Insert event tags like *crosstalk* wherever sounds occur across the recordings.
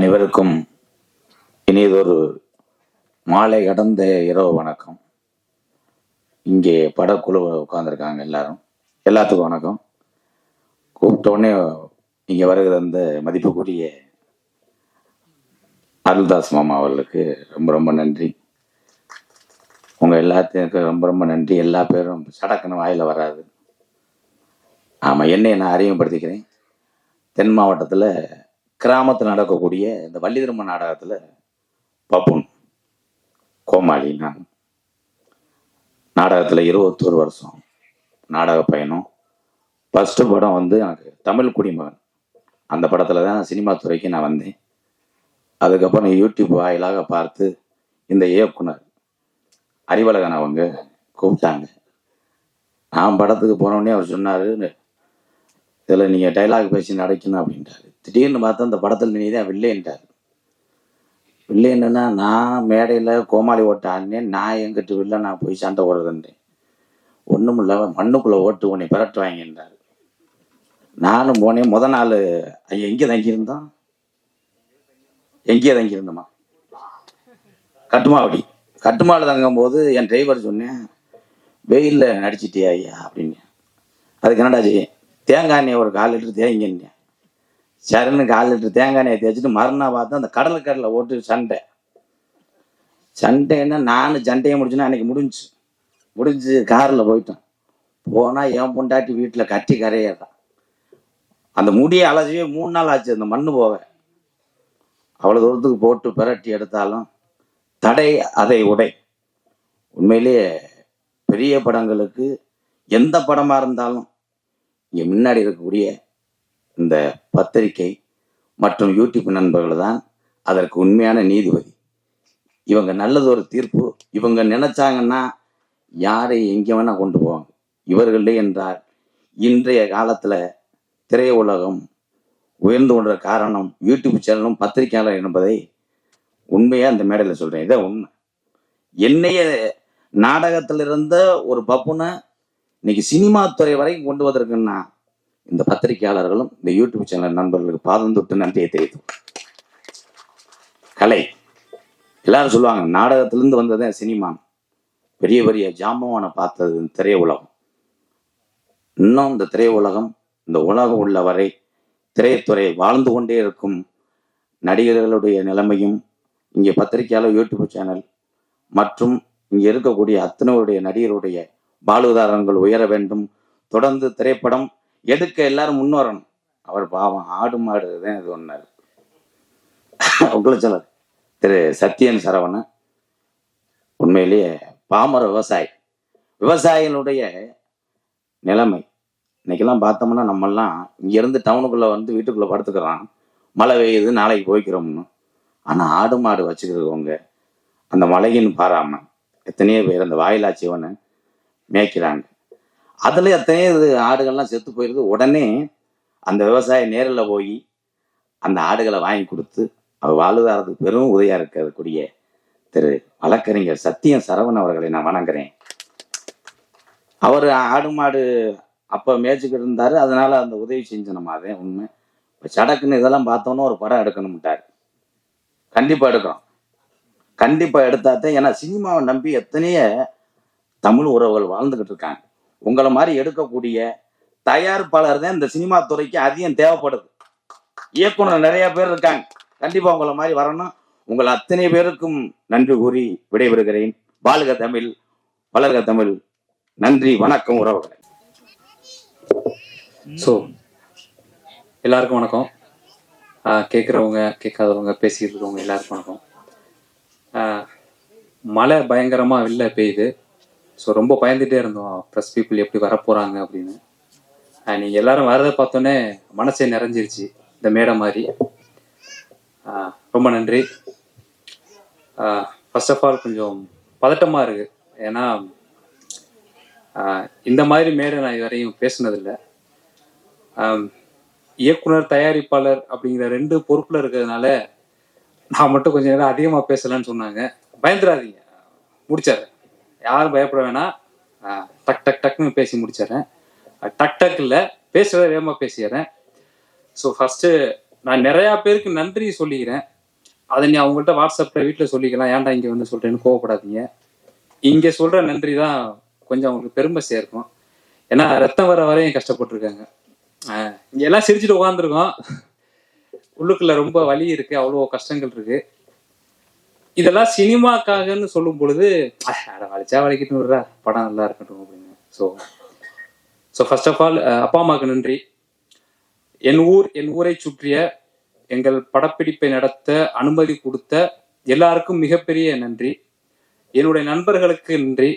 அனைவருக்கும் இனியதொரு மாலை கடந்த இரவு வணக்கம். இங்கே படக்குழு உட்காந்துருக்காங்க எல்லாரும். எல்லாத்துக்கும் வணக்கம். கூப்பிட்ட உடனே இங்கே வருகிற அந்த மதிப்புக்குரிய அருள்தாஸ் மாமா அவர்களுக்கு ரொம்ப ரொம்ப நன்றி. உங்கள் எல்லாத்துக்கும் ரொம்ப ரொம்ப நன்றி. எல்லா பேரும் சடக்குன்னு வாயில் வராது. ஆமாம் என்னை நான் அறிமுகப்படுத்திக்கிறேன். தென் மாவட்டத்தில் கிராமத்தில் நடக்கக்கூடிய இந்த வள்ளி திரும்ப நாடகத்தில் பப்புன் கோமாளி நான். நாடகத்தில் இருபத்தோரு வருஷம் நாடக பயணம். ஃபஸ்ட்டு படம் வந்து எனக்கு தமிழ் குடிமகன். அந்த படத்தில் தான் சினிமா துறைக்கு நான் வந்தேன். அதுக்கப்புறம் யூடியூப் வாயிலாக பார்த்து இந்த இயக்குனர் அறிவழகன் அவங்க கூப்பிட்டாங்க. நான் படத்துக்கு போனோடனே அவர் சொன்னார் இதில் நீங்கள் டைலாக் பேசி நடக்கணும் அப்படின்ட்டாரு. திடீர்னு பார்த்தா அந்த படத்தில் நீ தான் வில்லேன்ட்டார் வில்லேன்னா நான் மேடையில் கோமாளி ஓட்ட ஆடினேன் நான் எங்கிட்ட வில்ல நான் போய் சண்டை ஓடுறேன் ஒன்றும் இல்லை மண்ணுக்குள்ளே ஓட்டு உன்னை பிரட்டுவாங்கன்றார் நானும் போனேன் முத நாள் ஐயா எங்கே தங்கியிருந்தோம் எங்கேயே தங்கியிருந்தோமா கட்டுமாவடி. கட்டுமாவில் தங்கும்போது என் டிரைவர் சொன்னேன் வெயிலில் நடிச்சிட்டியா ஐயா அப்படின்னு. அதுக்கு என்னடா தேங்காய் எண்ணெய் ஒரு கால் லிட்டர் தேங்கினேன் சரின்னு கால் லிட்டர் தேங்காய் எண்ணெயை தேய்ச்சிட்டு மறுநாள் பார்த்தா அந்த கடலை கடலை ஓட்டு சண்டை. சண்டைன்னா நான் சண்டையை முடிச்சுன்னா அன்னைக்கு முடிஞ்சு. முடிஞ்சு காரில் போயிட்டேன் போனால் என் பொண்டாட்டி வீட்டில் கட்டி கரையிடுறான் அந்த முடியை அலசியே மூணு நாள் ஆச்சு அந்த மண்ணு போக. அவ்வளோ தூரத்துக்கு போட்டு பிரட்டி எடுத்தாலும் தடை அதை உடை. உண்மையிலேயே பெரிய படங்களுக்கு எந்த படமாக இருந்தாலும் இங்கே முன்னாடி இருக்கக்கூடிய இந்த பத்திரிகை மற்றும் யூடியூப் நண்பர்கள் தான் அதற்கு உண்மையான நீதிபதி. இவங்க நல்லது ஒரு தீர்ப்பு. இவங்க நினைச்சாங்கன்னா யாரை எங்கே வேணால் கொண்டு போவாங்க. இவர்களே என்றால் இன்றைய காலத்தில் திரையுலகம் உயர்ந்து கொண்ட காரணம் யூடியூப் சேனலும் பத்திரிகையாளர் என்பதை உண்மையாக அந்த மேடையில் சொல்கிறேன் இதான் உண்மை. என்னைய நாடகத்தில் இருந்த ஒரு பப்புனை இன்னைக்கு சினிமா துறை வரைக்கும் கொண்டு வந்திருக்குன்னா இந்த பத்திரிகையாளர்களும் இந்த யூடியூப் சேனல் நண்பர்களுக்கு பாதம் தொட்டு நன்றியை தெரிவித்தோம் கலை. எல்லாரும் சொல்லுவாங்க நாடகத்திலிருந்து வந்ததே சினிமா. பெரிய பெரிய ஜாம்பவானை பார்த்தது இந்த திரையுலகம். இன்னும் இந்த திரையுலகம் இந்த உலகம் உள்ள வரை திரைத்துறை வாழ்ந்து கொண்டே இருக்கும் நடிகர்களுடைய நிலைமையும் இங்கே பத்திரிகையாளர் யூடியூப் சேனல் மற்றும் இங்கே இருக்கக்கூடிய அத்தனையுடைய நடிகருடைய வாழ்வுதாரங்கள் உயர வேண்டும். தொடர்ந்து திரைப்படம் எடுக்க எல்லாரும் முன்வரணும் அவர் பாவம் ஆடு மாடு தான் இது ஒன்றார் உங்களை சொல்ல திரு சத்யன் சரவணன் உண்மையிலேயே பாமர விவசாயி. விவசாயிகளுடைய நிலைமை. இன்னைக்கெல்லாம் பார்த்தோம்னா நம்மெல்லாம் இங்கேருந்து டவுனுக்குள்ளே வந்து வீட்டுக்குள்ளே படுத்துக்கிறோம் மழை பெய்யுது நாளைக்கு போய்க்கிறோம்னு. ஆனால் ஆடு மாடு வச்சுக்கிறவங்க அந்த மழையின்னு பாராம எத்தனையோ பேர் அந்த வாயிலா சிவனை மேய்க்கிறாங்க. அதில் எத்தனையோ இது ஆடுகள்லாம் செத்து போயிடுது உடனே அந்த விவசாயி நேரில் போய் அந்த ஆடுகளை வாங்கி கொடுத்து அவர் வாழ்வாரத்துக்கு பெரும் உதவியாக இருக்கக்கூடிய திரு வழக்கறிஞர் சத்தியம் சரவணன் அவர்களை நான் வணங்குறேன். அவர் ஆடு மாடு அப்போ மேய்ச்சிக்கிட்டு இருந்தார். அதனால அந்த உதவி செஞ்சு நம்ம அதே உண்மை. இப்போ சடக்குன்னு இதெல்லாம் பார்த்தோன்னா ஒரு படம் எடுக்கணும்ட்டார் கண்டிப்பாக எடுக்கிறோம் கண்டிப்பாக எடுத்தாத்தான் ஏன்னா சினிமாவை நம்பி எத்தனையோ தமிழ் உறவுகள் வாழ்ந்துக்கிட்டு இருக்காங்க. உங்களை மாதிரி எடுக்கக்கூடிய தயாரிப்பாளர் தான் இந்த சினிமா துறைக்கு அதிகம் தேவைப்படுது. இயக்குனர் நிறைய பேர் இருக்காங்க. கண்டிப்பா உங்களை மாதிரி வரணும். உங்கள் அத்தனை பேருக்கும் நன்றி கூறி விடைபெறுகிறேன். வாழ்க தமிழ் வளர்க தமிழ். நன்றி வணக்கம் உறவுகளை. ஸோ எல்லாருக்கும் வணக்கம். ஆஹ் கேட்குறவங்க கேட்காதவங்க பேசிட்டு இருக்கவங்க எல்லாருக்கும் வணக்கம். ஆஹ் மழை பயங்கரமாக வெளில பெய்யுது. ஸோ ரொம்ப பயந்துட்டே இருந்தோம். ப்ரெஸ் பீப்புள் எப்படி வரப்போகிறாங்க அப்படின்னு. நீங்கள் எல்லாரும் வரதை பார்த்தோன்னே மனசே நிறைஞ்சிருச்சு இந்த மேடை மாதிரி. ரொம்ப நன்றி. ஃபர்ஸ்ட் ஆஃப் ஆல் கொஞ்சம் பதட்டமாக இருக்குது ஏன்னா இந்த மாதிரி மேடை நான் இதுவரையும் பேசுனதில்லை. இயக்குனர் தயாரிப்பாளர் அப்படிங்கிற ரெண்டு பொறுப்பில் இருக்கிறதுனால நான் மட்டும் கொஞ்சம் நேரம் அதிகமாக பேசலன்னு சொன்னாங்க. பயந்துடாதீங்க. முடிச்சாரு. யாரும் பயப்பட வேணாம். டக் டக் டக்னு பேசி முடிச்சிடுறேன். டக் டக் இல்லை பேசுகிறத வேகமாக பேசிடுறேன். ஸோ ஃபஸ்ட்டு நான் நிறையா பேருக்கு நன்றி சொல்லிக்கிறேன். அதை நீ அவங்கள்ட்ட வாட்ஸ்அப்பில் வீட்டில் சொல்லிக்கலாம். ஏன்டா இங்கே வந்து சொல்கிறேன்னு கோவப்படாதீங்க. இங்கே சொல்கிற நன்றி தான் கொஞ்சம் அவங்களுக்கு பெருமை சேர்க்கும். ஏன்னா ரத்தம் வர வரையும் கஷ்டப்பட்டிருக்காங்க. இங்கே எல்லாம் சிரிச்சுட்டு உட்காந்துருக்கோம் உள்ளுக்குள்ள ரொம்ப வலி இருக்குது அவ்வளோ கஷ்டங்கள் இருக்குது இதெல்லாம் சினிமாக்காகன்னு சொல்லும் பொழுது "அஹ், அட வலிச்சா வலிக்கிட்டு விடுறா. படம் நல்லா இருக்கட்டும் அப்படின்னு. So so first of all அப்பா அம்மாவுக்கு நன்றி. என் ஊர் என் ஊரை சுற்றிய எங்கள் படப்பிடிப்பை நடத்த அனுமதி கொடுத்த எல்லாருக்கும் மிகப்பெரிய நன்றி. என்னுடைய நண்பர்களுக்கு நன்றி.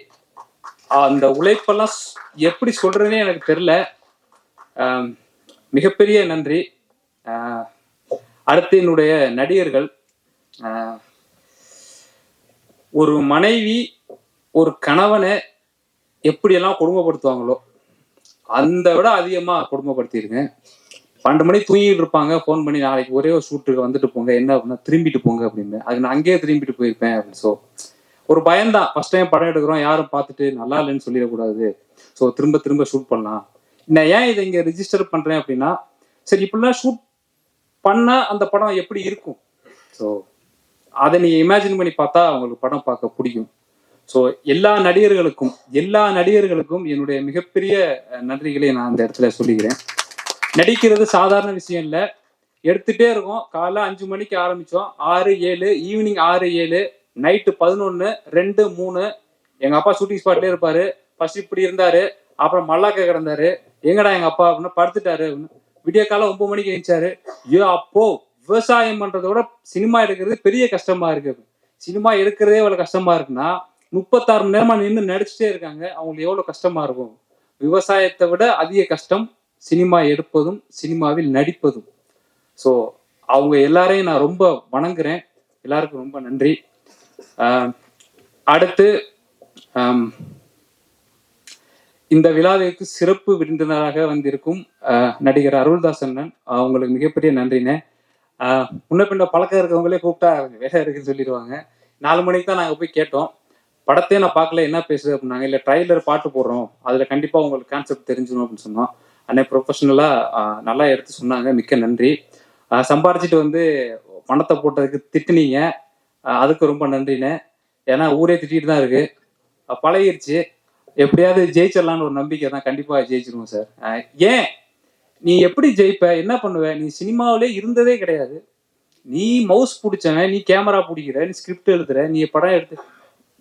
அந்த உழைப்பெல்லாம் எப்படி சொல்றதுனே எனக்கு தெரியல. மிகப்பெரிய நன்றி. ஆஹ் அடுத்து என்னுடைய நடிகர்கள். ஆஹ் ஒரு மனைவி ஒரு கணவனை எப்படியெல்லாம் கொடுமைப்படுத்துவாங்களோ அந்த விட அதிகமா கொடுமைப்படுத்திருங்க. பன்னெண்டு மணி தூங்கிட்டு இருப்பாங்க ஃபோன் பண்ணி நாளைக்கு ஒரே ஒரு ஷூட்டுக்கு வந்துட்டு போங்க என்ன அப்படின்னா திரும்பிட்டு போங்க அப்படின்னு. அது நான் அங்கேயே திரும்பிட்டு போயிருப்பேன் அப்படின்னு. ஸோ ஒரு பயம்தான். ஃபர்ஸ்ட் டைம் படம் எடுக்கிறோம் யாரும் பார்த்துட்டு நல்லா இல்லைன்னு சொல்லிடக்கூடாது. ஸோ திரும்ப திரும்ப ஷூட் பண்ணலாம். நான் ஏன் இதை இங்கே ரிஜிஸ்டர் பண்றேன் அப்படின்னா சரி இப்படிலாம் ஷூட் பண்ணா அந்த படம் எப்படி இருக்கும்? ஸோ அதை நீங்க இமேஜின் பண்ணி பார்த்தா அவங்களுக்கு படம் பார்க்க பிடிக்கும். ஸோ எல்லா நடிகர்களுக்கும் எல்லா நடிகர்களுக்கும் என்னுடைய மிகப்பெரிய நன்றிகளை நான் அந்த இடத்துல சொல்லிக்கிறேன். நடிக்கிறது சாதாரண விஷயம் இல்லை. எடுத்துட்டே இருக்கோம். காலைல அஞ்சு மணிக்கு ஆரம்பித்தோம் ஆறு ஏழு ஈவினிங் ஆறு ஏழு நைட்டு பதினொன்று ரெண்டு மூணு. எங்கள் அப்பா ஷூட்டிங் ஸ்பாட்லேயே இருப்பார். ஃபர்ஸ்ட் இப்படி இருந்தார். அப்புறம் மல்லாக்க கிடந்தாரு. எங்கடா எங்கள் அப்பா? அப்படின்னு படுத்துட்டாரு அப்படின்னு. விடிய காலம் ஒன்பது மணிக்கு எழுந்தாரு ஐயோ அப்போ விவசாயம் பண்றதை விட சினிமா எடுக்கிறது பெரிய கஷ்டமா இருக்கு. சினிமா எடுக்கிறதே எவ்வளவு கஷ்டமா இருக்குன்னா முப்பத்தாறு மணி நேரமா நின்று நடிச்சுட்டே இருக்காங்க. அவங்களுக்கு எவ்வளவு கஷ்டமா இருக்கும்? விவசாயத்தை விட அதிக கஷ்டம் சினிமா எடுப்பதும் சினிமாவில் நடிப்பதும். ஸோ அவங்க எல்லாரையும் நான் ரொம்ப வணங்குறேன். எல்லாருக்கும் ரொம்ப நன்றி. அடுத்து இந்த விழாவிற்கு சிறப்பு விருந்தினராக வந்திருக்கும் நடிகர் அருள்தாஸ் அண்ணன். அவங்களுக்கு மிகப்பெரிய நன்றிண்ணே. முன்ன பின்ன பழக்கம் இருக்கவங்களே கூப்பிட்டா வேலை இருக்குன்னு சொல்லிடுவாங்க. நாலு மணிக்கு தான் நாங்கள் போய் கேட்டோம். படத்தையே நான் பார்க்கல என்ன பேசுது அப்படின்னாங்க. இல்லை ட்ரைலர் பாட்டு போடுறோம். அதில் கண்டிப்பாக உங்களுக்கு கான்செப்ட் தெரிஞ்சிடும் அப்படின்னு சொன்னோம். அன்னை ப்ரொஃபஷனலாக நல்லா எடுத்து சொன்னாங்க. மிக்க நன்றி. சம்பாரிச்சிட்டு வந்து பணத்தை போட்டதுக்கு திட்டுனீங்க. அதுக்கு ரொம்ப நன்றிண்ணே. ஏன்னா ஊரே திட்டிட்டு தான் இருக்கு. பழகிருச்சு. எப்படியாவது ஜெயிச்சிடலான்னு ஒரு நம்பிக்கை தான் கண்டிப்பாக ஜெயிச்சிருவோம் சார். ஏன் நீ எப்படி ஜெயிப்ப? என்ன பண்ணுவ? நீ சினிமாவிலே இருந்ததே கிடையாது. நீ மவுஸ் பிடிச்சவன் நீ கேமரா பிடிக்கிற நீ ஸ்கிரிப்ட் எழுதுற நீ படம் எடுத்து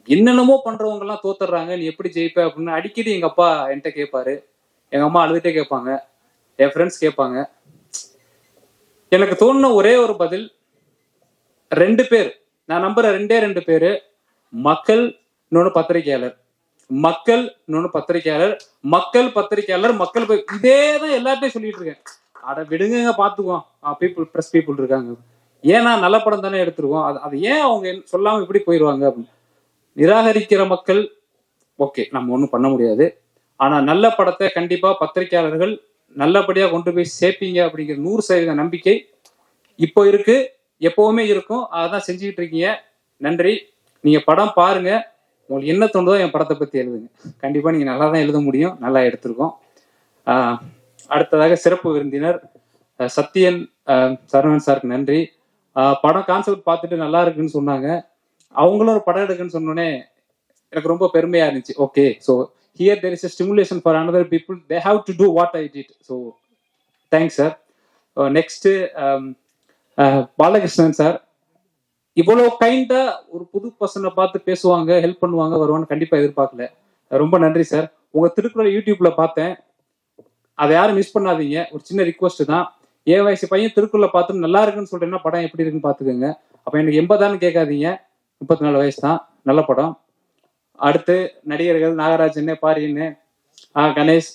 என்னென்னமோ பண்றவங்க எல்லாம் தோத்துறாங்க நீ எப்படி ஜெயிப்ப அப்படின்னு அடிக்கடி எங்க அப்பா என்கிட்ட கேட்பாரு எங்க அம்மா அழுதுட்டே கேட்பாங்க. என் ஃப்ரெண்ட்ஸ் கேட்பாங்க. எனக்கு தோணுன ஒரே ஒரு பதில் ரெண்டு பேர். நான் நம்புற ரெண்டே ரெண்டு பேரு மக்கள் இன்னொன்னு பத்திரிகையாளர். மக்கள் இன்னொன்னு பத்திரிகையாளர் மக்கள் பத்திரிகையாளர் மக்கள் இதே தான் எல்லாத்தையும் சொல்லிட்டு இருக்கேன். அட விடுங்க பார்த்துக்குவோம் பீப்புள் ப்ரெஸ் பீப்புள் இருக்காங்க. ஏன்னா நல்ல படம் தானே எடுத்துருவோம் அது அது ஏன் அவங்க சொல்லாம இப்படி போயிடுவாங்க அப்படின்னு. நிராகரிக்கிற மக்கள் ஓகே நம்ம ஒன்றும் பண்ண முடியாது. ஆனா நல்ல படத்தை கண்டிப்பா பத்திரிகையாளர்கள் நல்லபடியா கொண்டு போய் சேர்ப்பீங்க அப்படிங்கிற நூறு சதவீத நம்பிக்கை இப்போ இருக்கு எப்பவுமே இருக்கும். அதான் செஞ்சுக்கிட்டு இருக்கீங்க. நன்றி. நீங்க படம் பாருங்க. உங்களுக்கு என்ன தோணுதோ என் படத்தை பத்தி எழுதுங்க. கண்டிப்பா நீங்க நல்லா தான் எழுத முடியும். நல்லா எடுத்திருக்கோம். அடுத்ததாக சிறப்பு விருந்தினர் சத்யன் சரவணன் சாருக்கு நன்றி. படம் கான்செப்ட் பார்த்துட்டு நல்லா இருக்குன்னு சொன்னாங்க. அவங்களும் ஒரு படம் எடுக்குன்னு சொன்னோடனே எனக்கு ரொம்ப பெருமையா இருந்துச்சு. Okay so here there is stimulation for another people they have to do what I did so thanks sir next Balakrishnan sir. இவ்வளவு கைண்டா ஒரு புது பர்சனை பார்த்து பேசுவாங்க ஹெல்ப் பண்ணுவாங்க வருவான்னு கண்டிப்பா எதிர்பார்க்கல. ரொம்ப நன்றி சார் உங்க திருக்குறள் யூடியூப்ல பார்த்தேன். அதை யாரும் மிஸ் பண்ணாதீங்க. ஒரு சின்ன ரிக்வஸ்ட் தான். ஏ வயசு பையன் திருக்குறளை பார்த்து நல்லா இருக்குன்னு சொல்றேன்னா படம் எப்படி இருக்குன்னு பாத்துக்கோங்க அப்ப எனக்கு எண்பதான்னு கேட்காதீங்க. முப்பத்தி நாலு வயசு தான். நல்ல படம். அடுத்து நடிகர்கள் நாகராஜன் பாரியன் கணேஷ்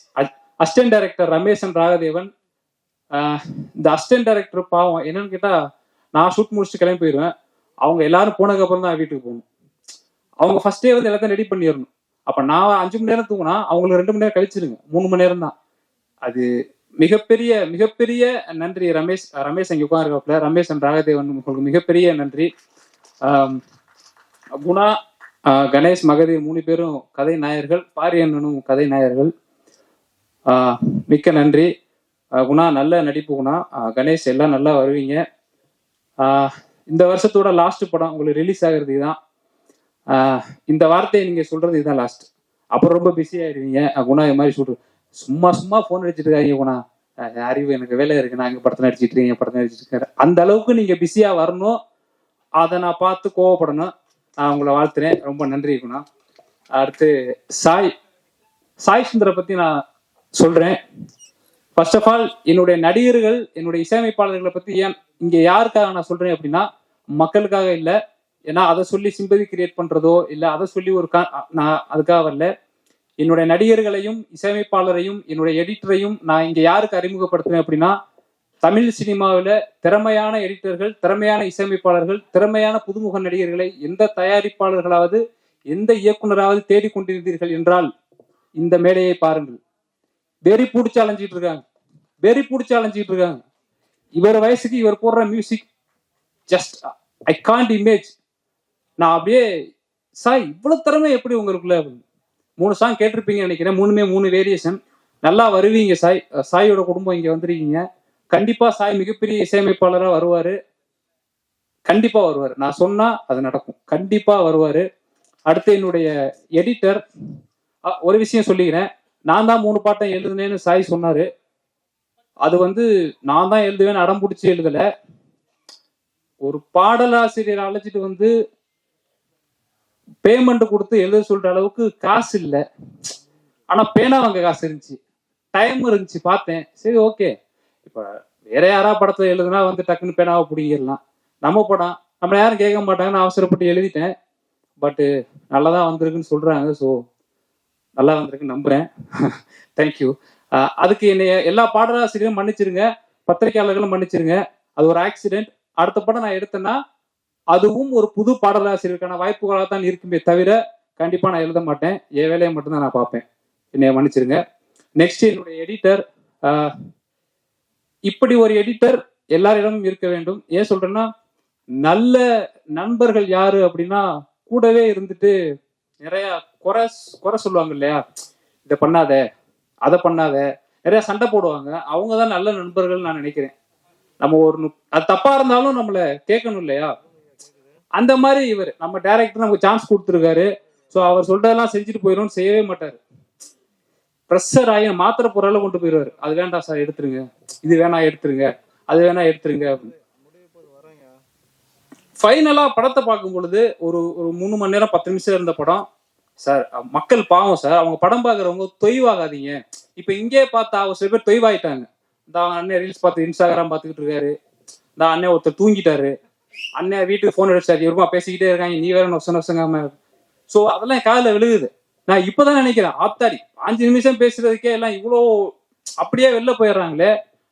அசிஸ்டன்ட் டைரக்டர் ரமேஷன் ராகதேவன். இந்த அசிஸ்டன்ட் டைரக்டர் பாவம் என்னன்னு கேட்டா நான் ஷூட் முடிச்சுட்டு கிளம்பி போயிடுவேன். அவங்க எல்லாரும் போனதுக்கு அப்புறம் தான் வீட்டுக்கு போகணும். அவங்க ஃபர்ஸ்டே வந்து எல்லாத்தையும் ரெடி பண்ணிடணும். அப்ப நான் அஞ்சு மணி நேரம் தூங்கினா அவங்களுக்கு ரெண்டு மணி நேரம் கழிச்சிருங்க. மூணு மணி நேரம் தான் அது மிகப்பெரிய மிகப்பெரிய நன்றி ரமேஷ் ரமேஷ் அங்கே உட்காந்துருக்காப்புல ரமேஷ் அண்ட் ராகதேவன் உங்களுக்கு மிகப்பெரிய நன்றி. குணா கணேஷ் மகதீர் மூணு பேரும் கதை நாயர்கள். பாரியண்ணனும் கதை நாயர்கள். மிக்க நன்றி. குணா நல்ல நடிப்பு குணா. கணேஷ் எல்லாம் நல்லா வருவீங்க. இந்த வருஷத்தோட லாஸ்ட் படம் உங்களுக்கு ரிலீஸ் ஆகுறது இதுதான் இந்த வார்த்தையை நீங்க சொல்றது இதுதான் லாஸ்ட் அப்புறம் ரொம்ப பிஸி ஆயிடுவீங்க குணா இது மாதிரி சொல்றது சும்மா சும்மா ஃபோன் அடிச்சிட்டு இருக்காங்க குணா. அறிவு எனக்கு வேலை இருக்கு. நான் இங்க படத்தை நடிச்சிட்டு இருக்கேன் படத்தை நடிச்சிட்டு இருக்கேன் அந்த அளவுக்கு நீங்க பிஸியா வரணும். அதை நான் பார்த்து கோவப்படணும். நான் உங்களை வாழ்த்துறேன். ரொம்ப நன்றி குணா. அடுத்து சாய். சாய் சுந்தரை பத்தி நான் சொல்றேன். ஃபர்ஸ்ட் ஆஃப் ஆல் என்னுடைய நடிகர்கள் என்னுடைய இசையமைப்பாளர்களை பத்தி ஏன் இங்க யாருக்காக நான் சொல்றேன் அப்படின்னா மக்களுக்காக இல்ல. ஏன்னா அதை சொல்லி சிம்பதி கிரியேட் பண்றதோ இல்ல அதை சொல்லி ஒரு கா- நான் அதுக்காக வரல. என்னுடைய நடிகர்களையும் இசையமைப்பாளரையும் என்னுடைய எடிட்டரையும் நான் இங்க யாருக்கு அறிமுகப்படுத்துறேன் அப்படின்னா தமிழ் சினிமாவில் திறமையான எடிட்டர்கள் திறமையான இசையமைப்பாளர்கள் திறமையான புதுமுக நடிகர்களை எந்த தயாரிப்பாளர்களாவது எந்த இயக்குனராவது தேடிக்கொண்டிருந்தீர்கள் என்றால் இந்த மேடையை பாருங்கள். வெறி பிடிச்சி அலைஞ்சிட்டு இருக்காங்க. வெறி பிடிச்சி அலைஞ்சிட்டு இருக்காங்க. இவர் வயசுக்கு இவர் போடுற music just I can't image நான் அப்படியே சாய் இவ்வளவு திறமை எப்படி உங்களுக்குள்ள? மூணு சாங் கேட்டிருப்பீங்கன்னு நினைக்கிறேன். மூணுமே மூணு வேரியேஷன் நல்லா வருவீங்க சாய் சாயோட குடும்பம் இங்க வந்திருக்கீங்க. கண்டிப்பா சாய் மிகப்பெரிய இசையமைப்பாளரா வருவாரு. கண்டிப்பா வருவாரு. நான் சொன்னா அது நடக்கும். கண்டிப்பா வருவாரு. அடுத்து என்னுடைய எடிட்டர் ஒரு விஷயம் சொல்லிக்கிறேன். நான் தான் மூணு பாட்டை எழுதுனேன்னு சாய் சொன்னாரு. அது வந்து நான் தான் எழுதுவேன்னு அடம் பிடிச்சி எழுதல. ஒரு பாடலாசிரியர் அழைச்சிட்டு வந்து பேமெண்ட் கொடுத்து எழுத சொல்ற அளவுக்கு காசு இல்லை. ஆனா பேனா வாங்க காசு இருந்துச்சு. டைம் இருந்துச்சு பார்த்தேன். சரி ஓகே இப்ப வேற யாரா படத்துல எழுதுனா வந்து டக்குன்னு பேனாவை பிடிங்கிடலாம். நம்ம படம் நம்ம யாரும் கேட்க மாட்டாங்கன்னு அவசரப்பட்டு எழுதிட்டேன். பட்டு நல்லா தான் வந்திருக்குன்னு சொல்றாங்க ஸோ நல்லா வந்திருக்குன்னு நம்புறேன். *laughs* தேங்க்யூ அதுக்கு என்னைய எல்லா பாடலாசிரியரும் மன்னிச்சிருங்க பத்திரிகையாளர்களும் மன்னிச்சிருங்க. அது ஒரு ஆக்சிடென்ட் அடுத்த படம் நான் எடுத்தேன்னா அதுவும் ஒரு புது பாடலாசிரியருக்கான வாய்ப்புகளாக தான் இருக்குமே தவிர கண்டிப்பாக நான் எழுத மாட்டேன். என் வேலையை மட்டும்தான் நான் பார்ப்பேன். என்னைய மன்னிச்சிருங்க. நெக்ஸ்ட் என்னுடைய எடிட்டர் இப்படி ஒரு எடிட்டர் எல்லாரிடமும் இருக்க வேண்டும். ஏன் சொல்றேன்னா நல்ல நண்பர்கள் யாரு அப்படின்னா கூடவே இருந்துட்டு நிறைய குறை குறை சொல்லுவாங்க இல்லையா? இதை பண்ணாத. அதை பண்ணாத. நிறைய சண்டை போடுவாங்க. அவங்க தான் நல்ல நண்பர்கள் நான் நினைக்கிறேன். நம்ம ஒரு அது தப்பா இருந்தாலும் நம்மள கேட்கணும் இல்லையா? அந்த மாதிரி இவர். நம்ம டைரக்டர் நமக்கு சான்ஸ் கொடுத்துருக்காரு. ஸோ அவர் சொல்றதெல்லாம் செஞ்சுட்டு போயிடும் செய்யவே மாட்டாரு. ப்ரெஷர் ஆகி மாத்திரை பொருளை கொண்டு போயிடுவாரு. அது வேண்டாம் சார் எடுத்துருங்க. இது வேணா எடுத்துருங்க. அது வேணா எடுத்துருங்க. அப்படின்னு ஃபைனலா படத்தை பார்க்கும் பொழுது ஒரு ஒரு மூணு மணி நேரம் பத்து நிமிஷம் இருந்த படம் சார் மக்கள் பாவம் சார். அவங்க படம் பார்க்குறவங்க தொய்வாகாதீங்க. இப்போ இங்கே பார்த்தா ஒரு சில பேர் தொய்வாயிட்டாங்க. இந்த அவங்க அண்ணன் ரீல்ஸ் பார்த்து இன்ஸ்டாகிராம் பார்த்துக்கிட்டு இருக்காரு. இந்த அண்ணன் ஒருத்தர் தூங்கிட்டாரு. அண்ணன் வீட்டுக்கு ஃபோன் அடிச்சாரு இவருமா பேசிக்கிட்டே இருக்காங்க. நீ வேற நொச நொசங்காம. ஸோ அதெல்லாம் காதில் விழுகுது. நான் இப்போதான் நினைக்கிறேன். ஆத்தாடி அஞ்சு நிமிஷம் பேசுறதுக்கே எல்லாம் இவ்வளோ அப்படியே வெளில போயிடுறாங்களே.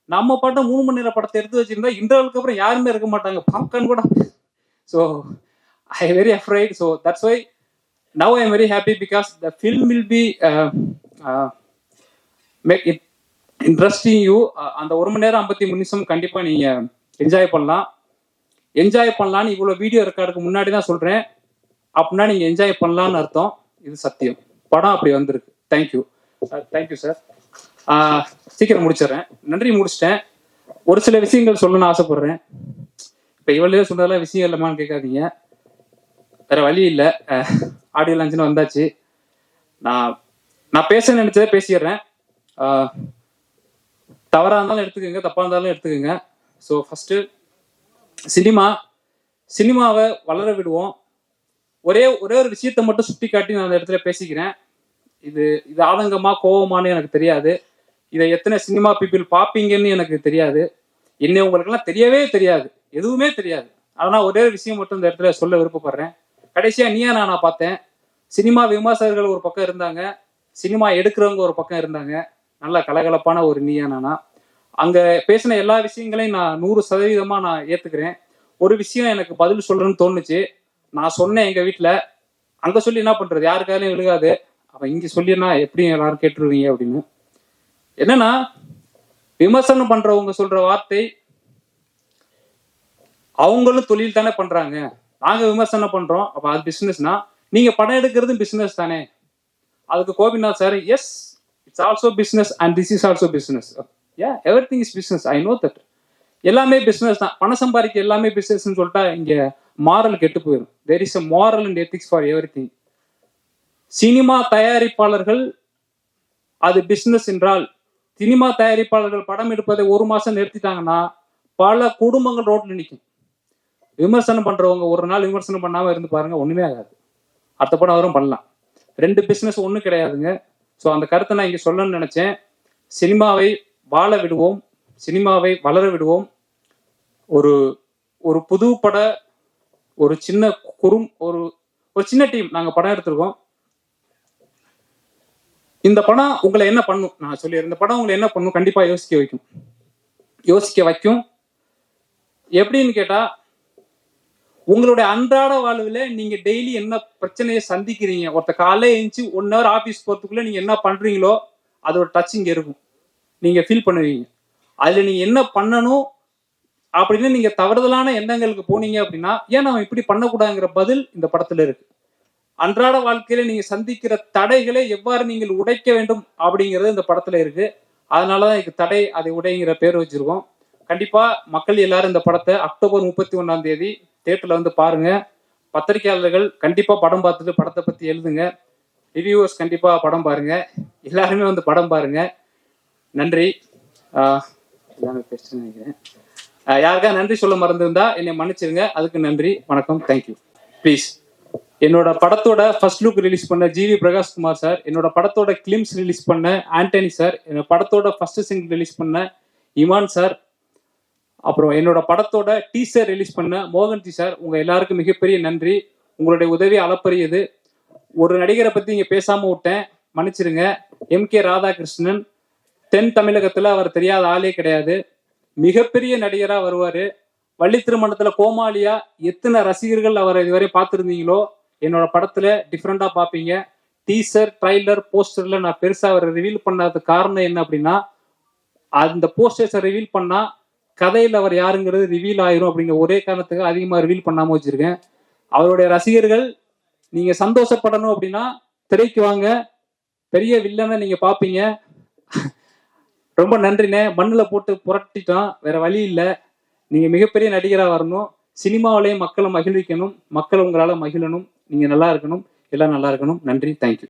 நம்ம பாட்டம் மூணு மணி நேரம் படத்தை எடுத்து வச்சிருந்தா இன்டர்வலுக்கு அப்புறம் யாருமே இருக்க மாட்டாங்க. பாப்கார்ன் கூட. So I very afraid so that's why now I am very happy because the film will be make it interesting you அந்த ஒரு மணி நேரம் ஐம்பத்தி மூணு நிமிஷம் கண்டிப்பா நீங்க என்ஜாய் பண்ணலாம். என்ஜாய் பண்ணலான்னு இவ்வளோ வீடியோ ரெக்கார்டுக்கு முன்னாடி தான் சொல்றேன். அப்படின்னா நீங்க என்ஜாய் பண்ணலாம்னு அர்த்தம். இது சத்தியம். படம் அப்படி வந்திருக்கு. தேங்க்யூ தேங்க்யூ சார் சீக்கிரம் முடிச்சிடுறேன். நன்றி முடிச்சிட்டேன். ஒரு சில விஷயங்கள் சொல்லணும்னு ஆசைப்படுறேன். இப்போ இவ்வளோ சொன்னதெல்லாம் விஷயம் இல்லைமான்னு கேட்காதீங்க. வேற வழி இல்லை. ஆடியோ லான்ச்னு வந்தாச்சு. நான் நான் பேச நினைச்சதே பேசிடுறேன். தவறாக தவறா இருந்தாலும் எடுத்துக்கோங்க தப்பா இருந்தாலும் எடுத்துக்கோங்க. ஸோ ஃபஸ்ட்டு சினிமா சினிமாவை வளர விடுவோம். ஒரே ஒரே ஒரு விஷயத்தை மட்டும் சுட்டி காட்டி நான் அந்த இடத்துல பேசிக்கிறேன். இது இது ஆதங்கமா கோவமான்னு எனக்கு தெரியாது. இதை எத்தனை சினிமா பீப்புள் பார்ப்பீங்கன்னு எனக்கு தெரியாது. என்ன உங்களுக்கெல்லாம் தெரியவே தெரியாது. எதுவுமே தெரியாது. ஆனால் ஒரே ஒரு விஷயம் மட்டும் இந்த இடத்துல சொல்ல விருப்பப்படுறேன். கடைசியா நீயா நானா பார்த்தேன். சினிமா விமர்சகர்கள் ஒரு பக்கம் இருந்தாங்க. சினிமா எடுக்கிறவங்க ஒரு பக்கம் இருந்தாங்க. நல்ல கலகலப்பான ஒரு நீயா நானா. அங்க பேசின எல்லா விஷயங்களையும் நான் நூறு சதவீதமா நான் ஏத்துக்கிறேன். ஒரு விஷயம் எனக்கு பதில் சொல்லணும்னு தோணுச்சு. நான் சொன்னேன் எங்க வீட்டுல அங்க சொல்லி என்ன பண்றது? யாருக்காலையும் விழுகாது. அவன் இங்க சொல்லினா எப்படி எல்லாரும் கேட்டுருவீங்க அப்படின்னு. என்னன்னா விமர்சனம் பண்றவங்க சொல்ற வார்த்தை அவங்களும் தொழில் தானே பண்றாங்க. நாங்க விமர்சனம் பண்றோம். அப்ப அது பிசினஸ்னா நீங்க படம் எடுக்கிறது பிசினஸ் தானே? அதுக்கு Gopinath sir yes it's also business and this is also business a everything is business I know that எல்லாமே பிஸ்னஸ் தான். பணம் சம்பாதிக்க எல்லாமே பிஸ்னஸ்னு சொல்லிட்டா இங்க மாரல் கெட்டு போயிடும் there is a moral and ethics for everything cinema தயாரிப்பாளர்கள் அது பிஸ்னஸ் என்றால் சினிமா தயாரிப்பாளர்கள் படம் எடுப்பதை ஒரு மாசம் நிறுத்திட்டாங்கன்னா பல குடும்பங்கள் ரோட்ல நிற்கும் விமர்சனம் பண்றவங்க ஒரு நாள் விமர்சனம் பண்ணாம இருந்து பாருங்க ஒண்ணுமே ஆகாது. அடுத்த படம் வரும் பண்ணலாம். ரெண்டு பிசினஸ் ஒன்றும் கிடையாதுங்க. ஸோ அந்த கருத்தை நான் இங்கே சொல்லணும்னு நினைச்சேன். சினிமாவை வாழ விடுவோம். சினிமாவை வளர விடுவோம். ஒரு ஒரு புது பட ஒரு சின்ன குறும் ஒரு ஒரு சின்ன டீம். நாங்கள் படம் எடுத்திருக்கோம். இந்த படம் உங்களை என்ன பண்ணும்? நான் சொல்லி இந்த படம் உங்களை என்ன பண்ணும்? கண்டிப்பாக யோசிக்க வைக்கும். யோசிக்க வைக்கும். எப்படின்னு கேட்டால் உங்களுடைய அன்றாட வாழ்வுல நீங்க டெய்லி என்ன பிரச்சனையை சந்திக்கிறீங்க? ஒருத்த காலைல எழுந்துச்சு ஒன் ஹவர் ஆஃபீஸ் போறதுக்குள்ள நீங்க என்ன பண்றீங்களோ அதோட டச் இங்க இருக்கும். நீங்க ஃபீல் பண்ணுவீங்க. அதுல நீங்க என்ன பண்ணணும் அப்படின்னு நீங்க தவறுதலான எண்ணங்களுக்கு போனீங்க அப்படின்னா ஏன் நம்ம இப்படி பண்ணக்கூடாதுங்கிற பதில் இந்த படத்துல இருக்கு. அன்றாட வாழ்க்கையில நீங்க சந்திக்கிற தடைகளை எவ்வாறு நீங்கள் உடைக்க வேண்டும் அப்படிங்கிறது இந்த படத்துல இருக்கு. அதனாலதான் இதுக்கு தடை அதை உடைங்கிற பேர் வச்சிருக்கோம். கண்டிப்பா மக்கள் எல்லாரும் இந்த படத்தை அக்டோபர் முப்பத்தி ஒன்னாம் தேதி தேட்டர்ல வந்து பாருங்க. பத்திரிகையாளர்கள் கண்டிப்பா படம் பார்த்துட்டு படத்தை பத்தி எழுதுங்க. ரிவ்யூவர்ஸ் கண்டிப்பா படம் பாருங்க. எல்லாருமே வந்து படம் பாருங்க. நன்றி. நினைக்கிறேன். யாருக்கா நன்றி சொல்ல மறந்துருந்தா என்னை மன்னிச்சிருங்க. அதுக்கு நன்றி. வணக்கம். தேங்க்யூ ப்ளீஸ் என்னோட படத்தோட ஃபர்ஸ்ட் லுக் ரிலீஸ் பண்ண ஜிவி பிரகாஷ் குமார் சார். என்னோட படத்தோட கிளிம்ஸ் ரிலீஸ் பண்ண ஆண்டனி சார். என்னோட படத்தோட ஃபர்ஸ்ட் சிங்கிள் ரிலீஸ் பண்ண இமான் சார். அப்புறம் என்னோட படத்தோட டீசர் ரிலீஸ் பண்ண மோகன்ஜி சார் உங்க எல்லாருக்கும் மிகப்பெரிய நன்றி. உங்களுடைய உதவி அளப்பரியது. ஒரு நடிகரை பத்தி இங்க பேசாம விட்டேன். மன்னிச்சிருங்க. M K Radhakrishnan. தென் தமிழகத்துல அவர் தெரியாத ஆளே கிடையாது. மிகப்பெரிய நடிகரா வருவாரு. வள்ளி திருமணத்துல கோமாளியா எத்தனை ரசிகர்கள் அவரை இதுவரை பார்த்துருந்தீங்களோ? என்னோட படத்துல டிஃப்ரெண்டா பார்ப்பீங்க. டீசர் ட்ரைலர் போஸ்டர்ல நான் பெருசா அவரை ரிவீல் பண்ணாத காரணம் என்ன அப்படின்னா அந்த போஸ்டர்ஸை ரிவீல் பண்ணா கதையில் அவர் யாருங்கிறது ரிவீல் ஆயிரும் அப்படிங்கிற ஒரே காரணத்துக்கு அதிகமாக ரிவீல் பண்ணாமல் வச்சிருக்கேன். அவருடைய ரசிகர்கள் நீங்க சந்தோஷப்படணும் அப்படின்னா திரைக்கு வாங்க. பெரிய வில்லனை நீங்க பார்ப்பீங்க ரொம்ப நன்றிண்ணே. மண்ணில் போட்டு புரட்டிட்டோம் வேற வழி இல்லை. நீங்க மிகப்பெரிய நடிகராக வரணும். சினிமாவிலேயே மக்களை மகிழ்விக்கணும். மக்கள் உங்களால் மகிழணும். நீங்க நல்லா இருக்கணும். எல்லாம் நல்லா இருக்கணும். நன்றி. தேங்க்யூ